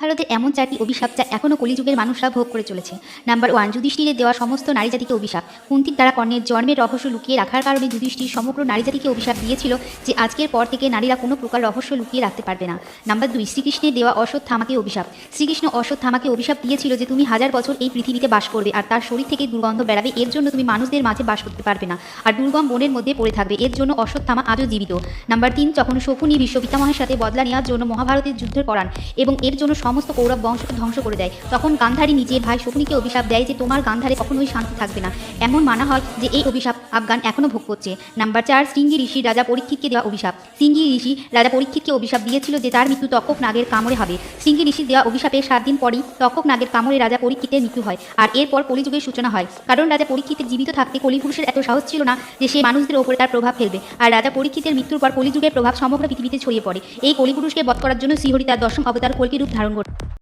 ভারতের এমন চারটি অভিশাপ যা এখনও কলিযুগের মানুষরা ভোগ করে চলেছে। নাম্বার ওয়ান, যুধিষ্ঠিরের দেওয়া সমস্ত নারী জাতিকে অভিশাপ। কুন্তির দ্বারা কর্ণের জন্মের রহস্য লুকিয়ে রাখার কারণে যুধিষ্ঠির সমগ্র নারী জাতিকে অভিশাপ দিয়েছিল যে আজকের পর থেকে নারীরা কোনো প্রকার রহস্য লুকিয়ে রাখতে পারবে না। নাম্বার দুই, শ্রীকৃষ্ণের দেওয়া অশ্বত্থামাকে অভিশাপ। শ্রীকৃষ্ণ অশ্বত্থামাকে অভিশাপ দিয়েছিল যে তুমি হাজার বছর এই পৃথিবীতে বাস করবে আর তার শরীর থেকে দুর্গন্ধ বেড়াবে, এর জন্য তুমি মানুষদের মাঝে বাস করতে পারবে না। আর দুর্গম বনের মধ্যে পড়ে থাকবে, এর জন্য অশ্বত্থামা আজও জীবিত। নাম্বার তিন, যখন শকুনি বিশ্ব পিতামহের সাথে বদলা নেওয়ার জন্য মহাভারতের যুদ্ধ করান এবং এর জন্য সমস্ত কৌরব বংশকে ধ্বংস করে দেয়। তখন গান্ধারী নিজের ভাই শকুনিকে অভিশাপ দেয় যে, তোমার গান্ধারে কখনোই শান্তি থাকবে না। এমন মানা হয় যে, এই অভিশাপ আফগান এখনও ভোগ করছে। নাম্বার চার সিঙ্গি ঋষি রাজা পরীক্ষিতকে দেওয়া অভিশাপ। সিঙ্গি ঋষি রাজা পরীক্ষিতকে অভিশাপ দিয়েছিল যে, তার মৃত্যু তক্ষক নাগের কামড়ে হবে। সিঙ্গি ঋষির দেওয়া অভিশাপের সাত দিন পরই তক্ষক নাগের কামড়ে রাজা পরীক্ষিতের মৃত্যু হয়। আর এরপর কলিযুগের সূচনা হয়। কারণ রাজা পরীক্ষিতের জীবিত থাকতে কলিপুরুষের এত সাহস ছিল না যে, সে মানুষদের ওপরে তার প্রভাব ফেলবে। আর রাজা পরীক্ষিতের মৃত্যুর পর কলিযুগের প্রভাব সমগ্র পৃথিবীতে ছড়িয়ে পড়ে। এই কলিপুরুষকে বধ করার জন্য শ্রীহরি তার দশম অবতার কল্কি রূপ ধারণ করে